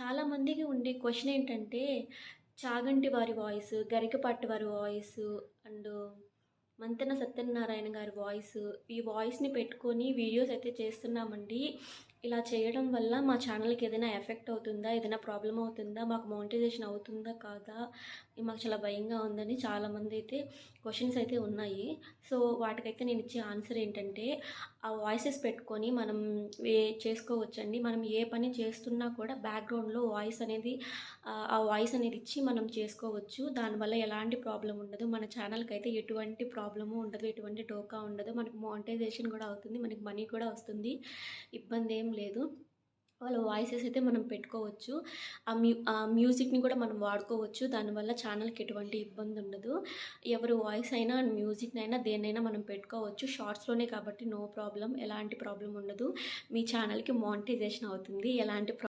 చాలామందికి ఉండే క్వశ్చన్ ఏంటంటే చాగంటి వారి వాయిస్ గరికపాటి వారి వాయిస్ అండ్ మంతెన సత్యనారాయణ గారి వాయిస్. ఈ వాయిస్ని పెట్టుకొని వీడియోస్ అయితే చేస్తున్నామండి. ఇలా చేయడం వల్ల మా ఛానల్కి ఏదైనా ఎఫెక్ట్ అవుతుందా? ఏదైనా ప్రాబ్లం అవుతుందా? మాకు మోనిటైజేషన్ అవుతుందా కాదా? మాకు చాలా భయంగా ఉందని చాలామంది అయితే క్వశ్చన్స్ అయితే ఉన్నాయి. సో వాటికైతే నేను ఇచ్చే ఆన్సర్ ఏంటంటే ఆ వాయిసెస్ పెట్టుకొని మనం ఏ చేసుకోవచ్చండి? మనం ఏ పని చేస్తున్నా కూడా బ్యాక్గ్రౌండ్లో వాయిస్ అనేది ఆ, వాయిస్ అనేది ఇచ్చి మనం చేసుకోవచ్చు. దానివల్ల ఎలాంటి ప్రాబ్లం ఉండదు. మన ఛానల్కి అయితే ఎటువంటి ప్రాబ్లము ఉండదు. ఎటువంటి టోకా ఉండదు. మనకు మోనిటైజేషన్ కూడా అవుతుంది. మనకి మనీ కూడా వస్తుంది. ఇబ్బంది ఏం లేదు. వాళ్ళ వాయిసెస్ అయితే మనం పెట్టుకోవచ్చు. ఆ మ్యూ ఆ మ్యూజిక్ని కూడా మనం వాడుకోవచ్చు. దానివల్ల ఛానల్కి ఎటువంటి ఇబ్బంది ఉండదు. ఎవరి వాయిస్ అయినా మ్యూజిక్ని అయినా దేన్నైనా మనం పెట్టుకోవచ్చు. షార్ట్స్లోనే కాబట్టి నో ప్రాబ్లం ఎలాంటి ప్రాబ్లం ఉండదు. మీ ఛానల్కి మానిటైజేషన్ అవుతుంది. ఎలాంటి